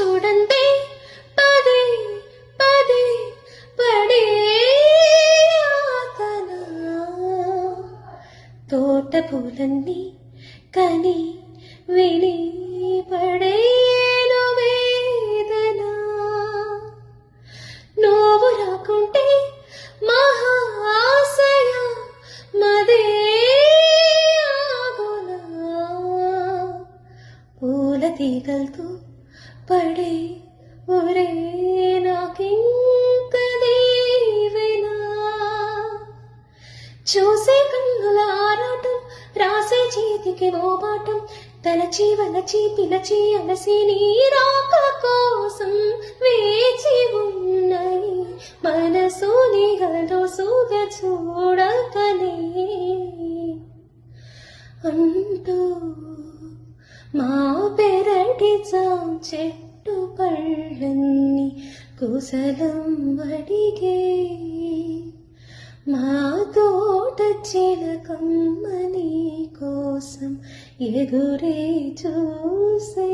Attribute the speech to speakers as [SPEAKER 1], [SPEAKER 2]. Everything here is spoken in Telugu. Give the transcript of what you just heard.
[SPEAKER 1] చూడండి. పదే పదే పడే తోట పూలన్నీ కని విని పడేను వేదన. నోవు రాకుంటే మహాశయ మదే పూల తీగలతో పడే ఒరే నాకింక దీవెనా? చూసే కన్నుల ఆరాటం రాసే చేతికి ఓబాటం తలచి వలచి పిలచి అలసి నీ రాక కోసం వేచి ఉన్నాయి మనసు నిగలో సూగ చూడకనే. అంటూ మా పెరటి జాం చెట్టు పళ్ళన్ని కుశలం అడిగే మా తోట చిలకమ్మని కోసం ఎదురే చూసే